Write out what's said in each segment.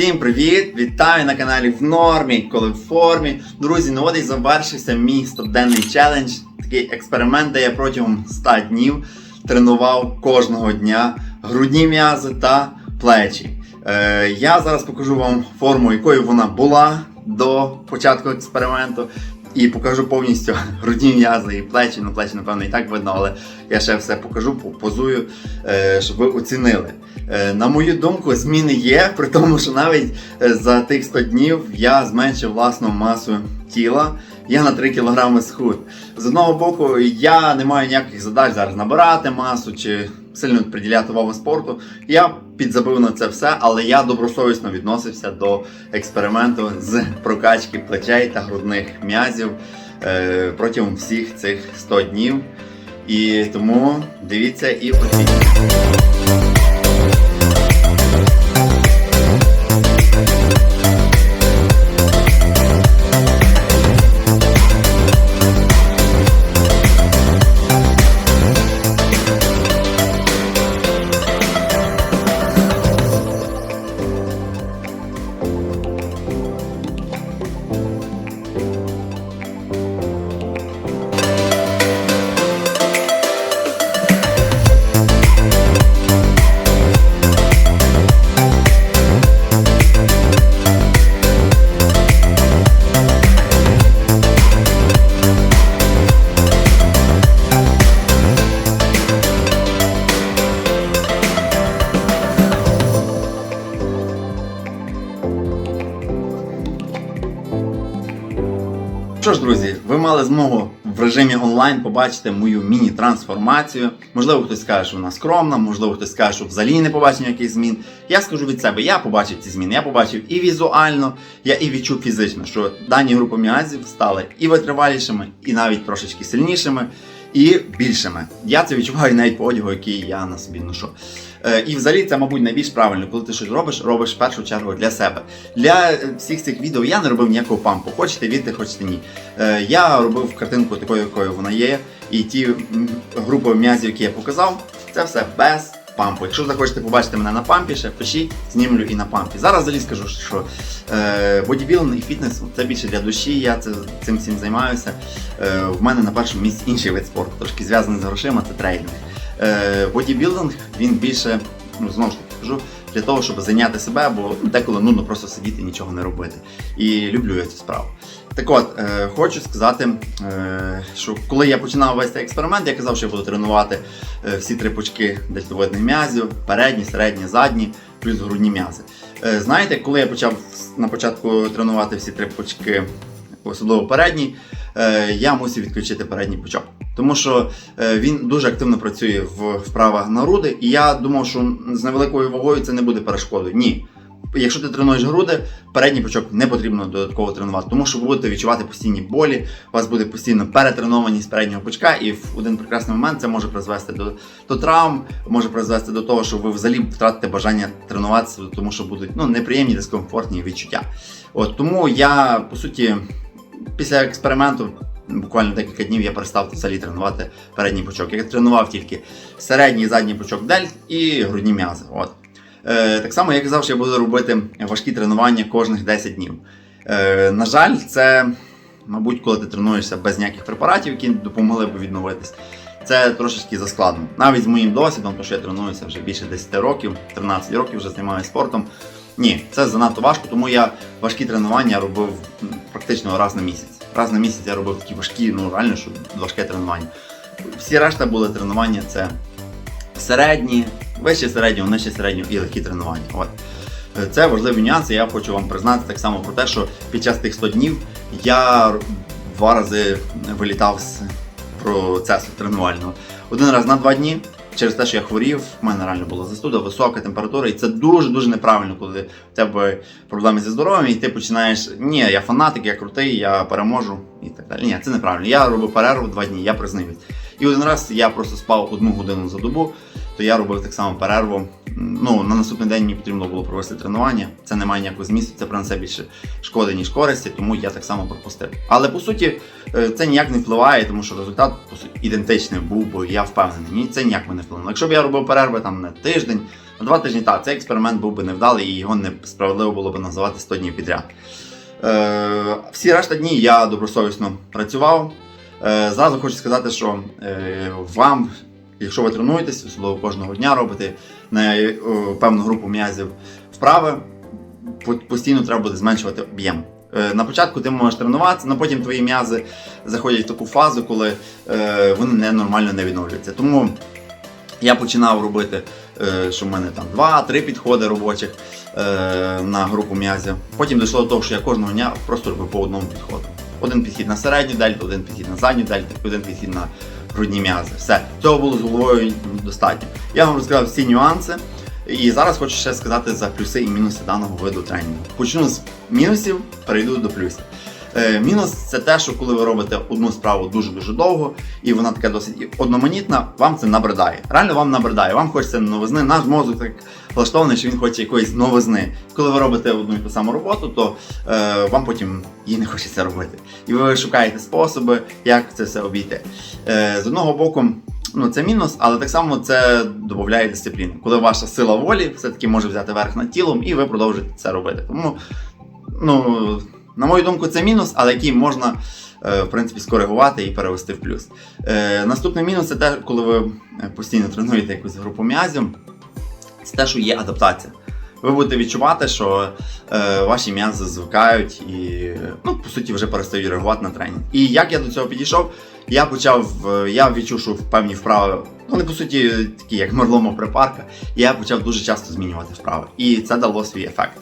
Всім привіт! Вітаю на каналі в нормі, коли в формі. Друзі, ну от і завершився мій 100-денний челендж. Такий експеримент, де я протягом 100 днів тренував кожного дня грудні м'язи та плечі. Е, я зараз покажу вам форму, якою вона була до початку експерименту. І покажу повністю грудні м'язи і плечі. Ну, плечі, напевно, і так видно, але я ще все покажу, позую, е, щоб ви оцінили. Е, На мою думку, зміни є, при тому, що навіть е, за тих 100 днів я зменшив власну масу тіла. Я на 3 кг схуд. З одного боку, я не маю ніяких задач зараз набирати масу чи сильно приділяти увагу спорту. Я підзабив на це все, але я добросовісно відносився до експерименту з прокачки плечей та грудних м'язів е, протягом всіх цих 100 днів. І тому дивіться і оцінюйте. Що ж, друзі, ви мали змогу в режимі онлайн побачити мою міні-трансформацію. Можливо, хтось скаже, що вона скромна, можливо, хтось скаже, що взагалі не побачив ніяких змін. Я скажу від себе, я побачив ці зміни. Я побачив і візуально, я і відчув фізично, що дані групи м'язів стали і витривалішими, і навіть трошечки сильнішими, і більшими. Я це відчуваю навіть по одягу, який я на собі ношу. Е, І взагалі це, мабуть, найбільш правильно, коли ти щось робиш, робиш в першу чергу для себе. Для е, всіх цих відео я не робив ніякого пампу. Хочете вірте, хочете ні. Е, Я робив картинку такою, якою вона є. І ті групи м'язів, які я показав, це все без пампу. Якщо захочете побачити мене на пампі, ще пишіть, знімлю і на пампі. Зараз взагалі скажу, що е, бодібілдинг і фітнес це більше для душі. Я це, цим всім займаюся. Е, в мене на першому місці інший вид спорту, трошки зв'язаний з грошима, це трейдинг. Е, бодібілдинг він більше, ну знову ж таки кажу, для того, щоб зайняти себе, бо деколи нудно просто сидіти і нічого не робити. І люблю я цю справу. Так от, е, хочу сказати, е, що коли я починав весь цей експеримент, я казав, що я буду тренувати е, всі три пучки дельтовидних м'язів, передні, середні, задні, плюс грудні м'язи. Е, знаєте, коли я почав на початку тренувати всі три пучки, особливо передній, е, я мусив відключити передній пучок. Тому що е, він дуже активно працює в вправах на груди, і я думав, що з невеликою вагою це не буде перешкодою. Ні. Якщо ти тренуєш груди, передній пучок не потрібно додатково тренувати, тому що ви будете відчувати постійні болі, у вас буде постійно перетренованість переднього пучка, і в один прекрасний момент це може призвести до, до травм, може призвести до того, що ви взагалі втратите бажання тренуватися, тому що будуть ну, неприємні дискомфортні відчуття. От тому я по суті після експерименту. Буквально декілька днів я перестав взагалі тренувати передній пучок. Я тренував тільки середній і задній пучок дельт і грудні м'язи. От. Е, так само я казав, що я буду робити важкі тренування кожних 10 днів. Е, на жаль, це, мабуть, коли ти тренуєшся без ніяких препаратів, які допомогли б відновитись. Це трошечки заскладно. Навіть з моїм досвідом, тому що я тренуюся вже більше 10 років, 13 років вже займаюся спортом. Ні, це занадто важко, тому я важкі тренування робив практично раз на місяць. Раз на місяць я робив такі важкі, ну реально, що важке тренування. Всі решта були тренування це середні, вище середнього, нижче середнього і легкі тренування. От. Е, Це важливі нюанси. Я хочу вам признати так само про те, що під час тих 100 днів я два рази вилітав з процесу тренувального. Один раз на два дні. Через те, що я хворів, в мене реально була застуда, висока температура, і це дуже-дуже неправильно, коли в тебе проблеми зі здоров'ям, і ти починаєш. Ні, я фанатик, я крутий, я переможу і так далі. Ні, це неправильно. Я робив перерву два дні, я признаюсь. І один раз я просто спав одну годину за добу, то я робив так само перерву. Ну, на наступний день мені потрібно було провести тренування. Це не має ніякого змісту, це принесе більше шкоди, ніж користі, тому я так само пропустив. Але по суті, е, це ніяк не впливає, тому що результат по суті ідентичний був, бо я впевнений. Ні, це ніяк не вплинуло. Якщо б я робив перерви там на тиждень, На два тижні так, цей експеримент був би невдалий і його несправедливо було б називати 100 днів підряд. Е, всі решта дні я добросовісно працював. Е, зразу хочу сказати, що е, вам, якщо ви тренуєтесь, особливо кожного дня робите на е, певну групу м'язів вправи, постійно треба буде зменшувати об'єм. Е, На початку ти можеш тренуватися, але потім твої м'язи заходять в таку фазу, коли е, вони ненормально не відновлюються. Тому я починав робити, що в мене там 2-3 підходи робочих на групу м'язів. Потім дійшло до того, що я кожного дня просто робив по одному підходу. Один підхід на середню дельту, один підхід на задню дельту, один підхід на грудні м'язи. Все. Цього було з головою достатньо. Я вам розказав всі нюанси. І зараз хочу ще сказати за плюси і мінуси даного виду тренінгу. Почну з мінусів, перейду до плюсів. Е, мінус це те, що коли ви робите одну справу дуже-дуже довго, і вона така досить одноманітна, вам це набридає. Реально вам набридає, вам хочеться новизни. Наш мозок так влаштований, що він хоче якоїсь новизни. Коли ви робите одну і ту саму роботу, то е, вам потім її не хочеться робити. І ви шукаєте способи, як це все обійти. Е, з одного боку, ну це мінус, але так само це додає дисципліни. Коли ваша сила волі все-таки може взяти верх над тілом, і ви продовжуєте це робити. Тому, ну, на мою думку, це мінус, але який можна. е, В принципі, скоригувати і перевести в плюс. Е, наступний мінус це те, коли ви е, постійно тренуєте якусь групу м'язів, це те, що є адаптація. Ви будете відчувати, що ваші м'язи звикають і, ну, по суті, вже перестають реагувати на тренінг. І як я до цього підійшов, я почав, я відчув, що певні вправи, вони по суті такі, як мерломо припарка, я почав дуже часто змінювати вправи. І це дало свій ефект.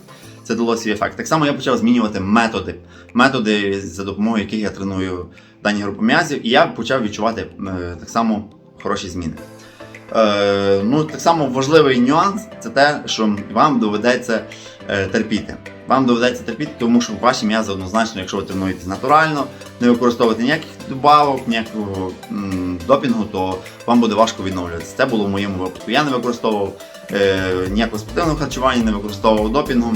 Це дало свій ефект. Так само я почав змінювати методи, методи, за допомогою яких я треную дані групи м'язів, і я почав відчувати е, так само хороші зміни. Е, ну, так само важливий нюанс це те, що вам доведеться е, терпіти. Вам доведеться терпіти, тому що ваші м'язи однозначно, якщо ви тренуєтесь натурально, не використовувати ніяких добавок, ніякого м, допінгу, то вам буде важко відновлюватися. Це було в моєму випадку. Я не використовував е, ніякого спортивного харчування, не використовував допінгу.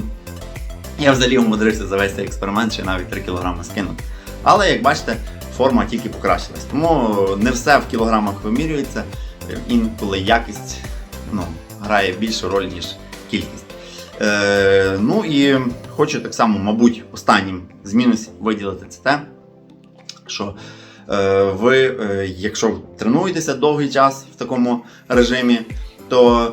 Я взагалі умудрився за весь експеримент ще навіть 3 кг скинути. Але як бачите, форма тільки покращилась. Тому не все в кілограмах вимірюється. Інколи якість ну, грає більшу роль, ніж кількість. Е, ну і хочу так само, мабуть, останнім з мінусів виділити це те, що е, ви, е, якщо тренуєтеся довгий час в такому режимі, то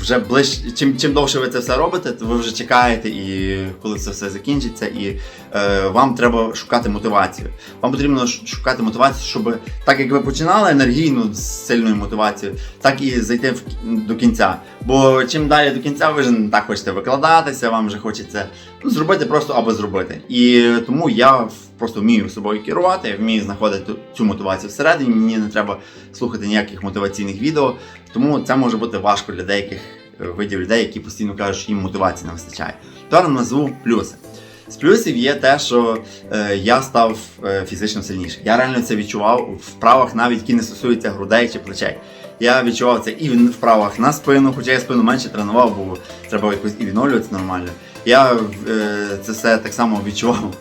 вже ближ, чим, чим довше ви це все робите, то ви вже чекаєте, і коли це все закінчиться, і е, вам треба шукати мотивацію. Вам потрібно шукати мотивацію, щоб так як ви починали енергійно з сильною мотивацією, так і зайти в, до кінця. Бо чим далі до кінця, ви вже не так хочете викладатися, вам вже хочеться ну, зробити просто аби зробити. І тому я просто вмію собою керувати, вмію знаходити цю мотивацію всередині. Мені не треба слухати ніяких мотиваційних відео. Тому це може бути важко для деяких видів людей, які постійно кажуть, що їм мотивації не вистачає. Тепер назву плюси. З плюсів є те, що е, я став е, фізично сильніший. Я реально це відчував в вправах, навіть які не стосуються грудей чи плечей. Я відчував це і в вправах на спину, хоча я спину менше тренував, бо треба якось і відновлюватися нормально. Я е, це все так само відчував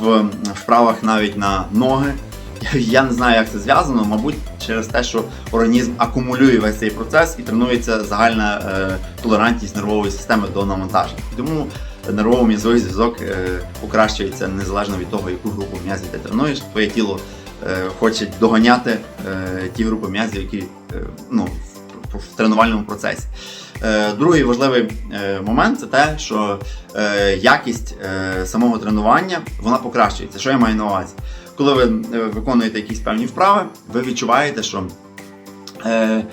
в вправах навіть на ноги. Я, не знаю, як це зв'язано, мабуть, через те, що організм акумулює весь цей процес і тренується загальна е, толерантність нервової системи до навантажень. Тому нервово-м'язовий зв'язок е, покращується незалежно від того, яку групу м'язів ти тренуєш. Твоє тіло е, хоче доганяти е, ті групи м'язів, які е, ну, в, в тренувальному процесі. Е, Другий важливий е, момент це те, що е, якість е, самого тренування вона покращується. Що я маю на увазі? Коли ви е, виконуєте якісь певні вправи, ви відчуваєте, що е,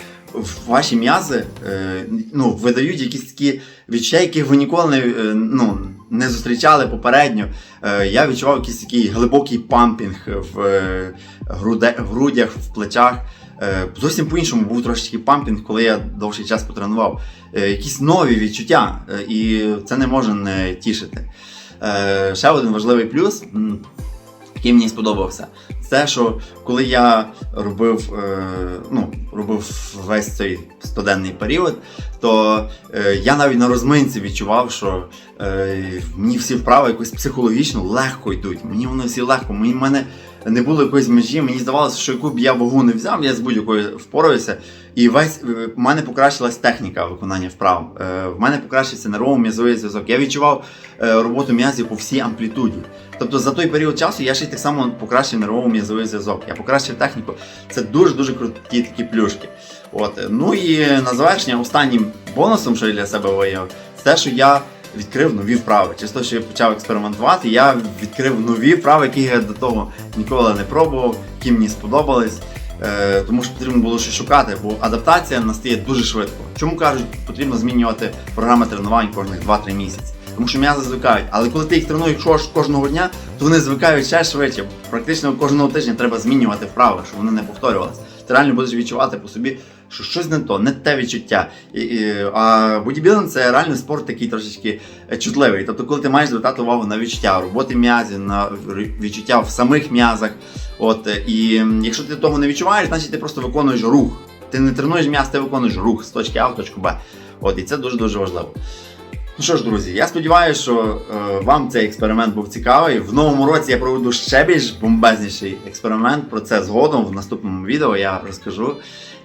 ваші м'язи е, ну, видають якісь такі відчуття, яких ви ніколи не, е, ну, не зустрічали попередньо. Е, я відчував якийсь такий глибокий пампінг в, е, груде, грудях, в плечах. Е, Зовсім по-іншому був трошечки пампінг, коли я довший час потренував. Якісь нові відчуття, і це не може не тішити. Ще один важливий плюс, який мені сподобався, це що коли я робив, е, ну, робив весь цей студенний період, то е, я навіть на розминці відчував, що е, мені всі вправи якось психологічно легко йдуть. Мені вони всі легко. Мені в мене не було якоїсь межі. Мені здавалося, що яку б я вагу не взяв, я з будь-якою впораюся. І весь е, в мене покращилась техніка виконання вправ. Е, В мене покращився нервово-м'язовий зв'язок. Я відчував е, роботу м'язів по всій амплітуді. Тобто за той період часу я ще й так само покращив нервово-м'язовий зв'язок. Я покращив техніку. Це дуже дуже круті такі плюшки. От е, ну і на завершення останнім бонусом, що я для себе виявив, це те, що я відкрив нові вправи. Через те, що я почав експериментувати, я відкрив нові вправи, які я до того ніколи не пробував, які мені сподобались. Е, тому що потрібно було щось шукати, бо адаптація настає дуже швидко. Чому кажуть, потрібно змінювати програми тренувань кожних 2-3 місяці. Тому що м'язи звикають. Але коли ти їх тренуєш кожного дня, то вони звикають ще швидше. Практично кожного тижня треба змінювати вправи, щоб вони не повторювалися. Ти реально будеш відчувати по собі, що щось не то, не те відчуття. І, і, а бодібілдинг це реально спорт такий трошечки е, чутливий. Тобто, коли ти маєш звертати увагу на відчуття роботи м'язів, на відчуття в самих м'язах. От е, і якщо ти того не відчуваєш, значить ти просто виконуєш рух. Ти не тренуєш м'яз, ти виконуєш рух з точки А в точку Б. От і це дуже дуже важливо. Ну що ж, друзі, я сподіваюся, що е, вам цей експеримент був цікавий. В новому році я проведу ще більш бомбезніший експеримент. Про це згодом в наступному відео я розкажу.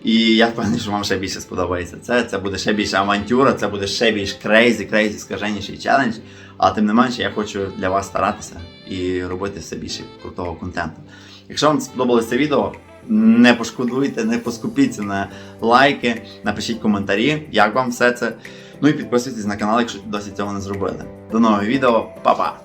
І я впевнений, що вам ще більше сподобається. Це, це буде ще більше авантюра, це буде ще більш крейзі, крейзі, скаженіший челендж. Але тим не менше, я хочу для вас старатися і робити все більше крутого контенту. Якщо вам сподобалося це відео, не пошкодуйте, не поскупіться на лайки, напишіть коментарі, як вам все це. Ну і підписуйтесь на канал, якщо досі цього не зробили. До нового відео, па-па!